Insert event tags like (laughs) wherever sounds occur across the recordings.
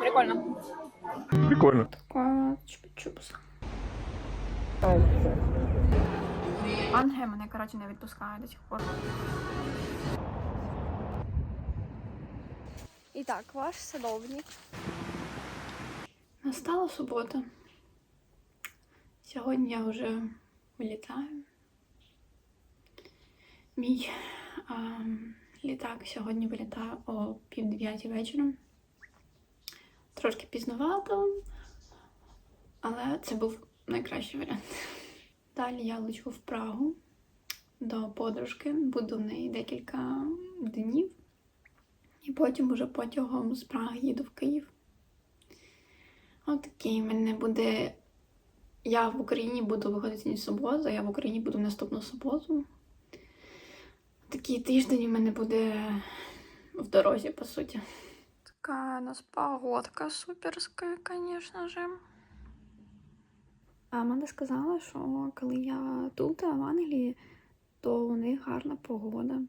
Прикольно. Прикольно. Така. Ангел мене, коротше, не відпускає до сих пор. І так, ваш садовник. Настала субота. Сьогодні я вже вилітаю. Мій а, літак сьогодні вилітає о пів дев'ятій вечора. Трошки пізновато, але це був найкращий варіант. Далі я лечу в Прагу до подружки, буду в неї декілька днів, і потім уже потягом з Праги їду в Київ. Отакий в мене буде. Я в Україні буду виходити не суботу, а я в Україні буду в наступну суботу. Такий тиждень у мене буде в дорозі, по суті. Така у нас погодка суперська, звісно же. А Аманда сказала, що коли я тут, в Англії, то у них гарна погода.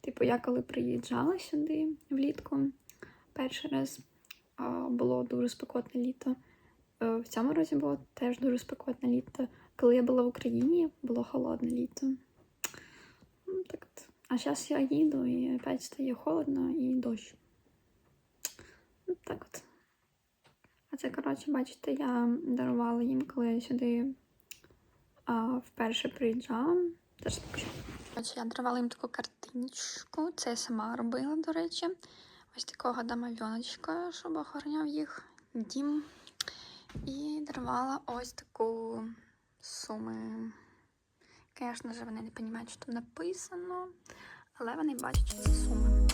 Типу, я коли приїжджала сюди влітку, перший раз було дуже спекотне літо. Е, В цьому році було теж дуже спекотне літо. Коли я була в Україні, було холодне літо. Ну, Так от. А зараз я їду і опять стає холодно і дощ. Ну, Так от. А це, коротше, бачите, я дарувала їм, коли я сюди а, вперше приїжджала. Теж покажу. Я дарувала їм таку картиночку. Це я сама робила, до речі. Ось такого домовеночка, щоб охороняв їх дім. І дарувала ось таку суму. Звісно ж, вони не розуміють, що там написано, але вони бачать, що це сума.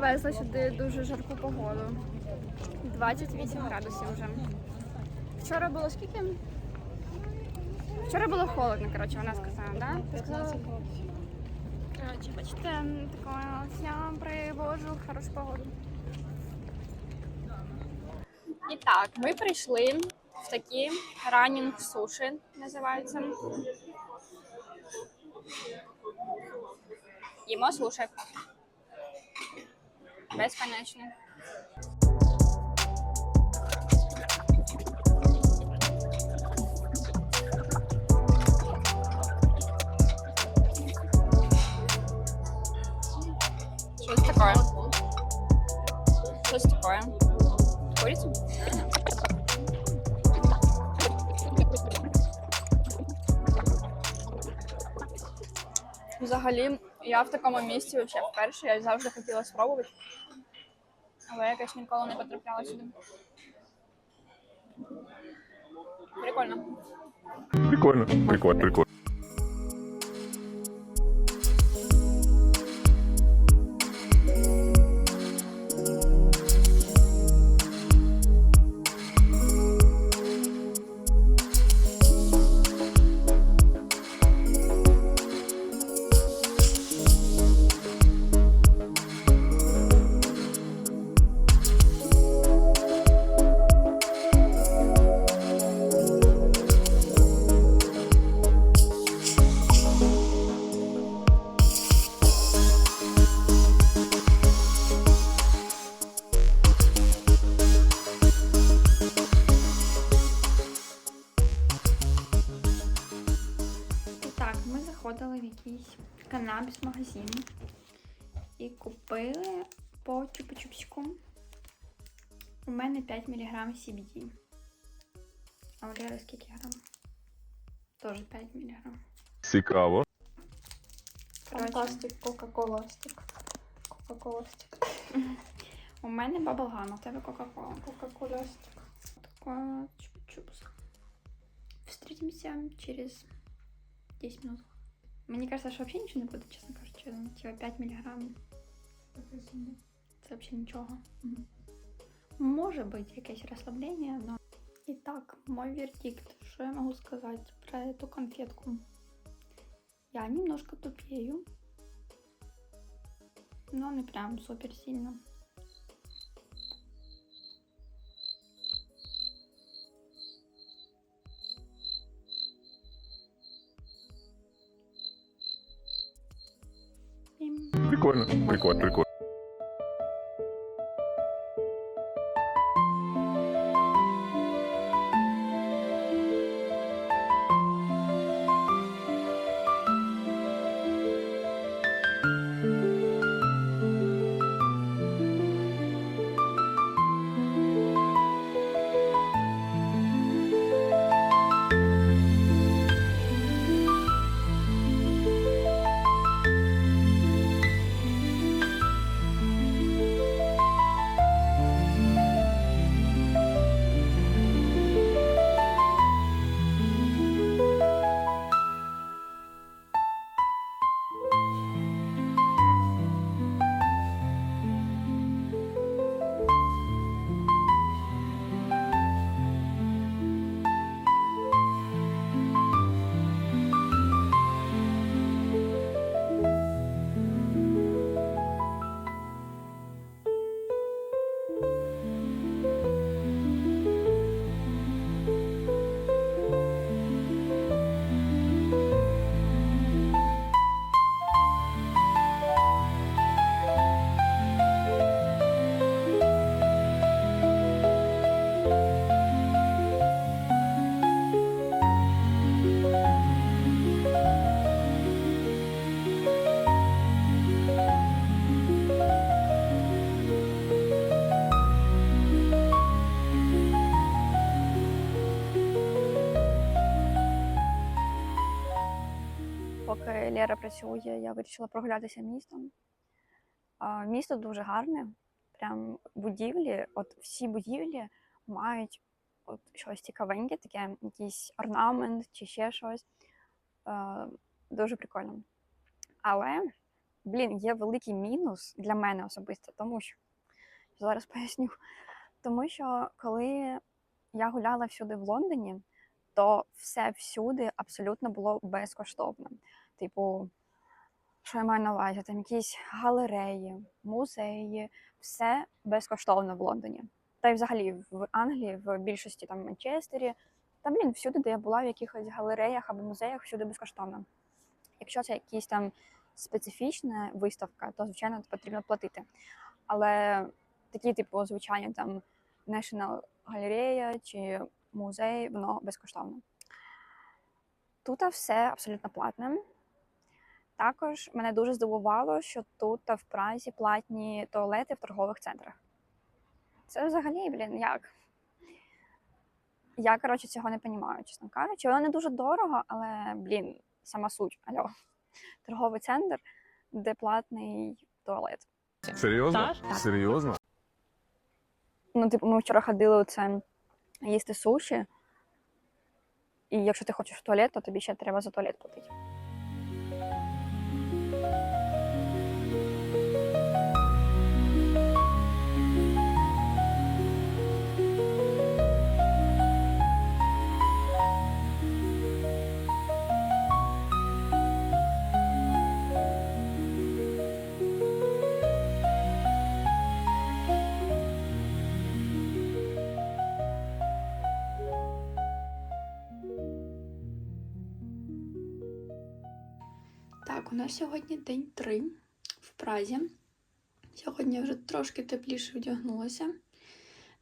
Привезла сюди дуже жарку погоду. 28 градусів вже. Вчора було скільки? Вчора було холодно, коротше, вона сказала, да? Коротше, бачите, таке ось я вам привожу хорошу погоду. І так, ми прийшли в такі ранінг суші, називаються. Їмо суші. Безконечно. Щось таке. Щось таке. Курицю? Взагалі, я в такому місці ще вперше, я завжди хотіла спробувати. Але якось ніколи не потрапляла сюди. Прикольно. Прикольно. Прикольно. Прикольно. по чупа-чупсику. У мене 5 мг CBD. А у Лєри скільки грам? Теж 5 мг. Цікаво. Фантастик, Кока-коластик. Кока-коластик. У мене баблгам, а в тебе Кока-Кола. Кока-коластик. Такое чупс. Встретимся через 10 минут. Мені кажется, що взагалі нічого не буде, чесно кажучи. Типа 5 мг. Це взагалі нічого. Може бути якесь розслаблення, но... Итак, мой вердикт. Что я могу сказать про эту конфетку? Я немножко тупею. Но не прям супер сильно. Прикольно, прикольно, прикольно. Поки Лера працює, я вирішила прогулятися містом. Місто дуже гарне. Прям будівлі, от всі будівлі мають от щось цікавеньке, таке, якийсь орнамент чи ще щось. Дуже прикольно. Але, блін, є великий мінус для мене особисто, тому що зараз поясню. Тому що коли я гуляла всюди в Лондоні, то все всюди абсолютно було безкоштовно. Типу, що я маю на увазі? Там якісь галереї, музеї, все безкоштовно в Лондоні. Та й взагалі в Англії, в більшості там Манчестері. Там, блін, всюди, де я була в якихось галереях або музеях, всюди безкоштовно. Якщо це якась там специфічна виставка, то звичайно потрібно платити. Але такі, типу, звичайні там National галерея чи музей, воно безкоштовно. Тут все абсолютно платне. Також мене дуже здивувало, що тут в Празі платні туалети в торгових центрах. Це взагалі, блін, як? Я, коротше, цього не розумію, чесно кажучи. Воно не дуже дорого, але, блін, сама суть. Алло. Торговий центр, де платний туалет. Серйозно? Так. Серйозно? Ну, типу, ми вчора ходили оце їсти суші. І якщо ти хочеш в туалет, то тобі ще треба за туалет платити. Нас сьогодні день 3 в Празі. Сьогодні я вже трошки тепліше вдягнулася.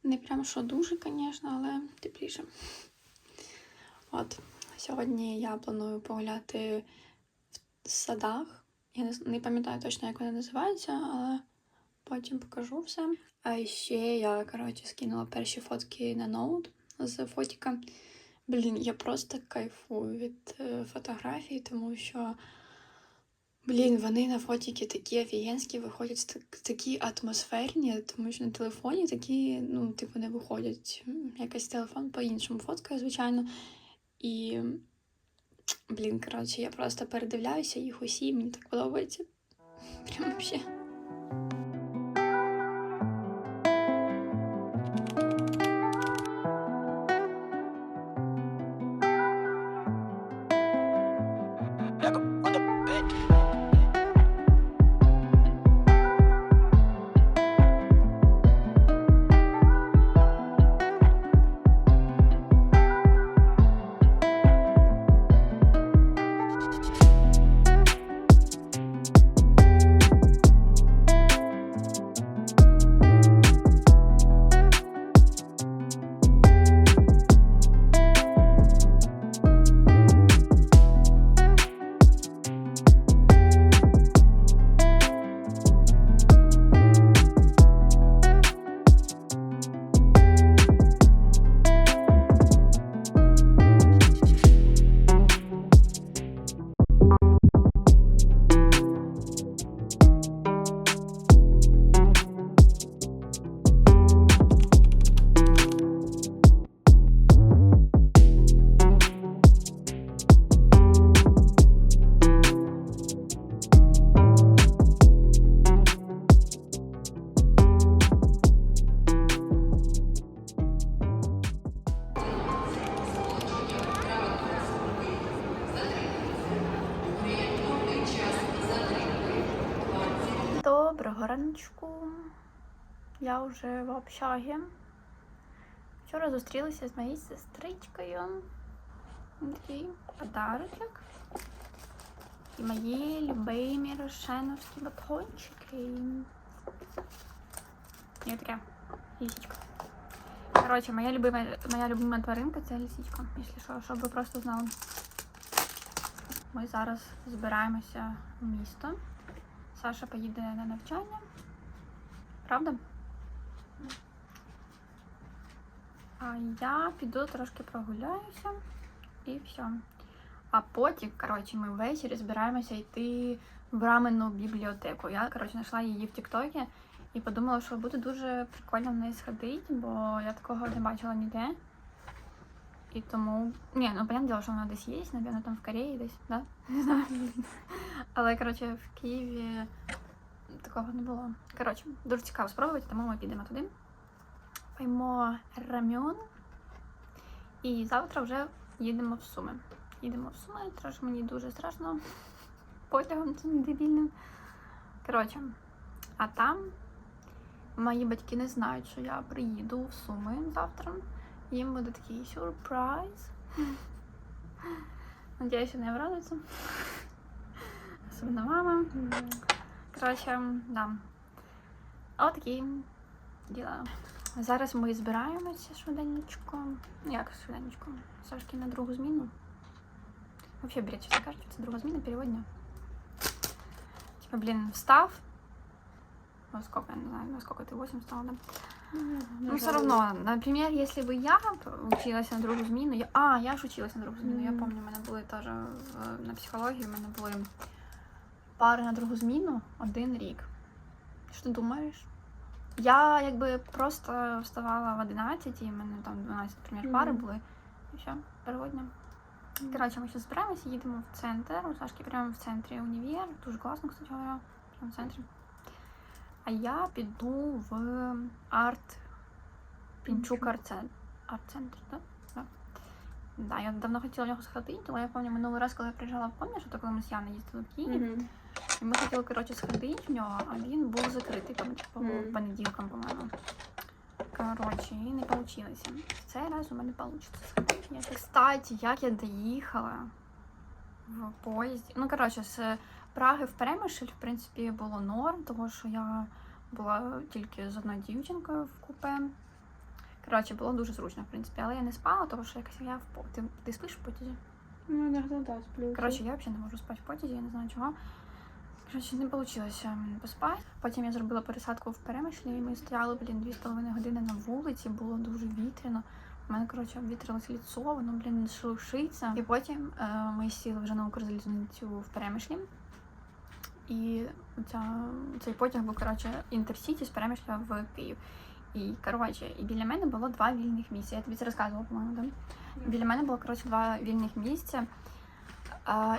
Не прям що дуже, звісно, але тепліше. От, сьогодні я планую погуляти в садах. Я не, пам'ятаю точно, як вони називаються, але потім покажу все. А ще я, коротше, скинула перші фотки на ноут з фотіка. Блін, я просто кайфую від е, фотографій, тому що, блін, вони на фотіки такі офігенські, виходять так- такі атмосферні, тому що на телефоні такі, ну, типу, не виходять. Якийсь телефон по-іншому фоткає, звичайно. І, блін, коротше, я просто передивляюся їх усі, мені так подобається. Прям вообще. Вже в общагі. Вчора зустрілася з моєю сестричкою. Такий подарочок. І мої любимі рошеновські батончики. І таке лисичка. Коротше, моя любима, моя любима тваринка це лисичка, якщо що, щоб ви просто знали. Ми зараз збираємося в місто. Саша поїде на навчання. Правда? А я піду трошки прогуляюся і все. А потім, коротше, ми ввечері збираємося йти в раменну бібліотеку. Я, коротше, знайшла її в Тіктокі і подумала, що буде дуже прикольно в неї сходити, бо я такого не бачила ніде. І тому. Ні, ну понятне діло, що вона десь є, напевно, там в Кореї десь, да? (laughs) Не знаю. Але, коротше, в Києві такого не було. Коротше, дуже цікаво спробувати, тому ми підемо туди. Поймо рамьон. І завтра вже їдемо в Суми. Їдемо в Суми, трошки мені дуже страшно потягом цим дебільним. Коротше, а там мої батьки не знають, що я приїду в Суми завтра. Їм буде такий сюрприз. Надіюсь, вони обрадуються. Особливо мама. Коротше, да. От такі діла. Зараз ми збираємося швиденечко. Ну, Як швиденечко? Сашки на другу зміну. Вообще, бред, чесно кажучи, це друга зміна перевод дня. Типа, блін, встав. Во сколько, я не знаю, во сколько ты 8 встала, да? Ну, все равно, например, если бы я училась на другу зміну, я... а, я ж училась на другу зміну, я Мгм. пам'ятаю, у мене були теж в- на психології, у мене були пари на другу зміну один рік. Що ти думаєш? Я якби просто вставала в 11, і в мене там 12, наприклад, пари були. І все, переводня. Коротше, ми зараз збираємося, їдемо в центр. У Сашки прямо в центрі універ. Дуже класно, кстати говоря, прямо в центрі. А я піду в арт Пінчук арт-центр. Арт-центр, так? Да? Да, я давно хотіла в нього сходити, але я пам'ятаю минулий раз, коли я приїжджала, пам'ятаєш, що коли ми з Яною їздили в Київ, і ми хотіли, коротше, сходити в нього, а він був закритий по, по Мгм. понеділкам, по-моєму. Коротше, і не вийшло. В цей раз у мене вийде кстати, як я доїхала в поїзді. Ну, коротше, з Праги в Перемишль, в принципі, було норм, тому що я була тільки з одною дівчинкою в купе. Коротше, було дуже зручно, в принципі, але я не спала, тому що якось я в Ти, ти спиш в потязі? Ну, иногда да, сплю. Коротше, я взагалі не можу спати в потязі, я не знаю чого. Коротше, не вийшло поспати. Потім я зробила пересадку в перемишлі, і ми стояли, блін, дві з половиною години на вулиці, було дуже вітряно. У мене, коротше, обвітрилось ліцо, воно, блін, не шелушиться. І потім е, ми сіли вже на Укрзалізницю в перемишлі. І ця, цей потяг був, коротше, інтерсіті з перемишля в Київ. І, коротше, і біля мене було два вільних місця. Я тобі це розказувала, по-моєму, так? Біля мене було, коротше, два вільних місця.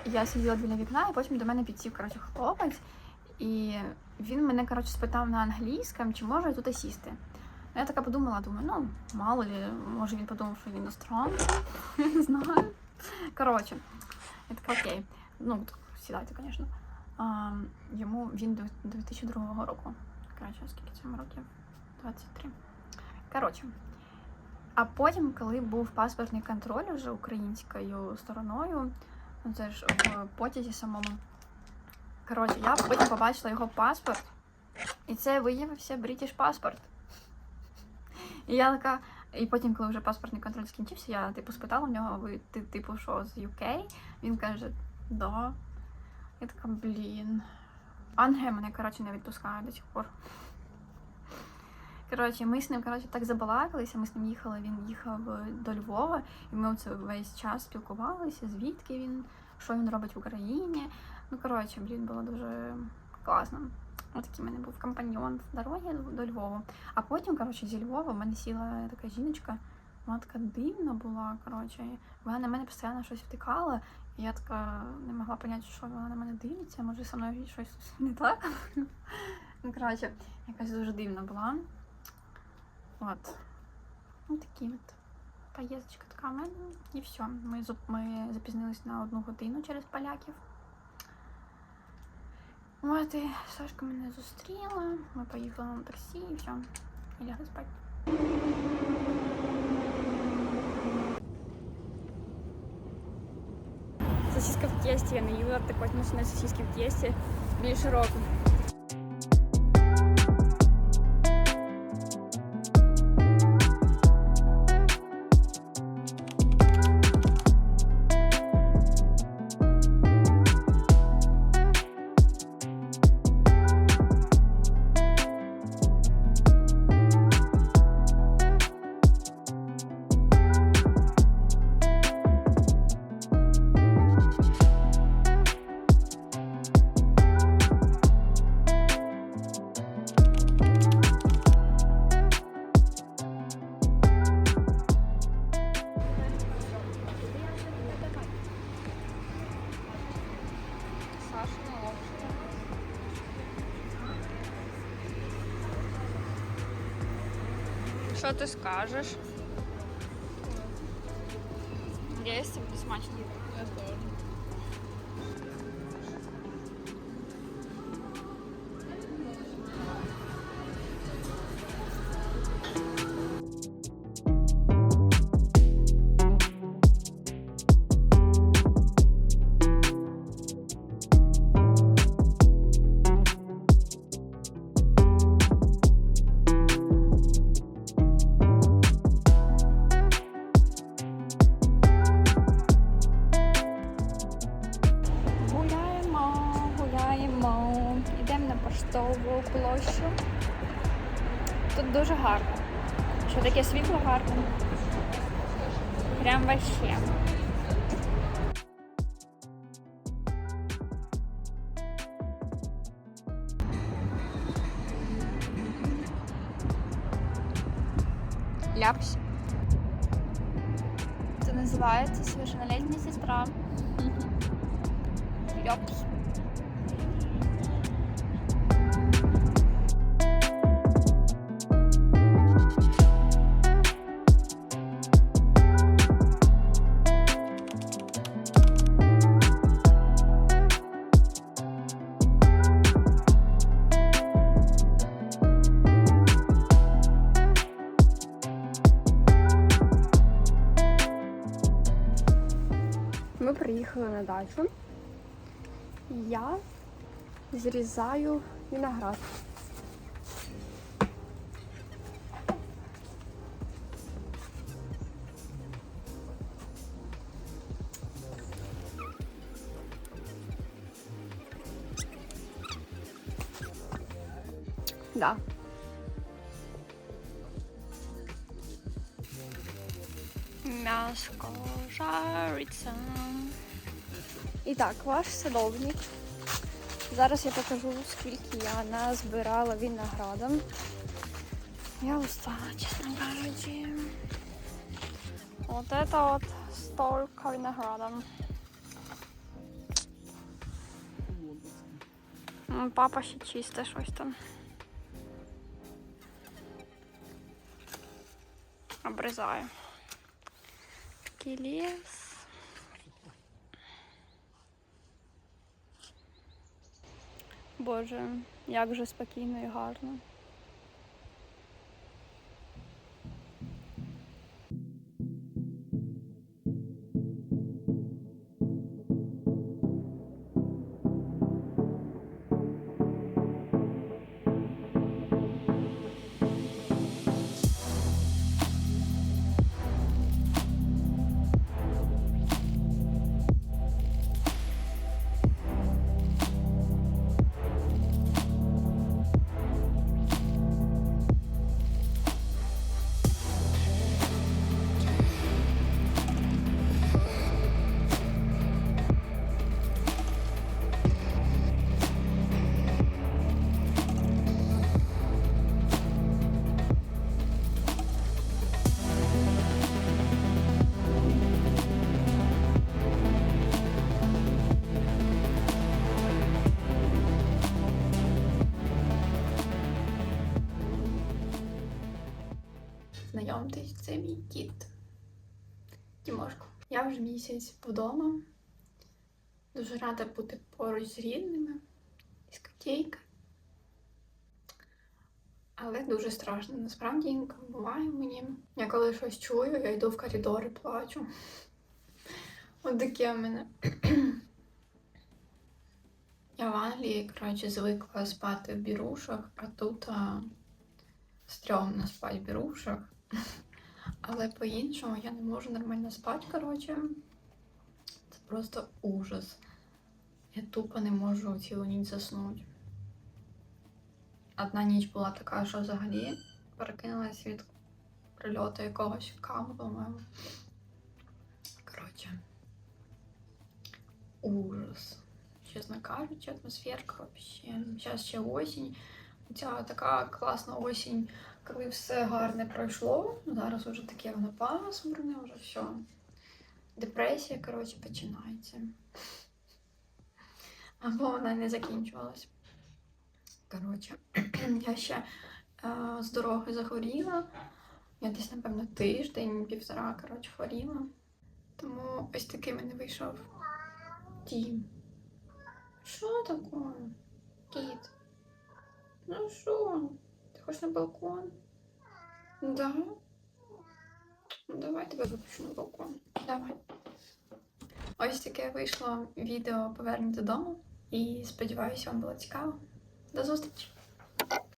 Я сиділа біля вікна, і потім до мене підсів коротше, хлопець, і він мене коротше, спитав на англійському, чи можу я тут сісти. Я така подумала, думаю, ну, мало ли, може він подумав, що він іностранець, (laughs) я не знаю. Коротше, я така окей. Ну, сідайте, звісно. Йому він до 2002 року. Коротше, скільки цьому років? 23. Коротше. А потім, коли був паспортний контроль вже українською стороною, це ж в потязі самому. Коротше, я потім побачила його паспорт, і це виявився бритіш паспорт. І я така. І потім, коли вже паспортний контроль скінчився, я типу спитала в нього, ви ти, типу, що з UK? Він каже, да. Я така, блін. Англія мене, коротше, не відпускає до сих пор. Коротше, ми з ним коротше, так забалакалися, ми з ним їхали, він їхав е, до Львова, і ми оце весь час спілкувалися, звідки він, що він робить в Україні. Ну, коротше, блін, було дуже класно. Отакий мене був компаньйон в дорогі до Львова. А потім, коротше, зі Львова в мене сіла така жіночка, вона така дивна була, коротше. Вона на мене постійно щось втикала, і я така не могла поняти, що вона на мене дивиться, може зі мною щось не так. (laughs) Ну, коротше, якась дуже дивна була. От. Ну, такі от. Поїздочка така в мене. І все. Ми, ми запізнились на одну годину через поляків. От і Сашка мене зустріла. Ми поїхали на таксі і все. І лягли спати. Сосиска в тесті, я не їла такої смачної сосиски в тесті більше року. Що Ляпс. Це називається свіжолетня сестра. Ляпс. задачу. Я зрізаю виноград. Да. Мяско жарится. І так, ваш садовник. Зараз я покажу, скільки я назбирала виноградом. Я устала, чесно кажучи. Вот это вот столько винограда. М, Папа ще чисте щось там. Обрізаю. Такий ліс. Боже, як же спокійно і гарно. Знайомтесь, це мій кіт. Тімошко. Я вже місяць вдома. Дуже рада бути поруч з рідними, з котейкою. Але дуже страшно. Насправді інколи буває мені. Я коли щось чую, я йду в коридор і плачу. От таке в мене. Я в Англії, коротше, звикла спати в бірушах, а тут а, стрьомно спати в бірушах. Але по-іншому я не можу нормально спати, коротше. Це просто ужас. Я тупо не можу цілу ніч заснути. Одна ніч була така, що взагалі перекинулась від прильоту якогось каму, по-моєму. Коротше. Ужас. Чесно кажучи, атмосферка вообще. Зараз ще осінь. Ця така класна осінь, коли все гарне пройшло. Зараз вже таке воно пасмурне, вже все. Депресія, коротше, починається. Або вона не закінчувалась. Коротше, (clears throat) я ще е, з дороги захворіла. Я десь, напевно, тиждень, півтора, коротше, хворіла. Тому ось такий мене вийшов дім. Що таке? Кіт? Ну що? Ти хочеш на балкон? Да? Ну, давай тебе випущу на балкон. Давай. Ось таке вийшло відео повернення додому. І сподіваюся, вам було цікаво. До зустрічі!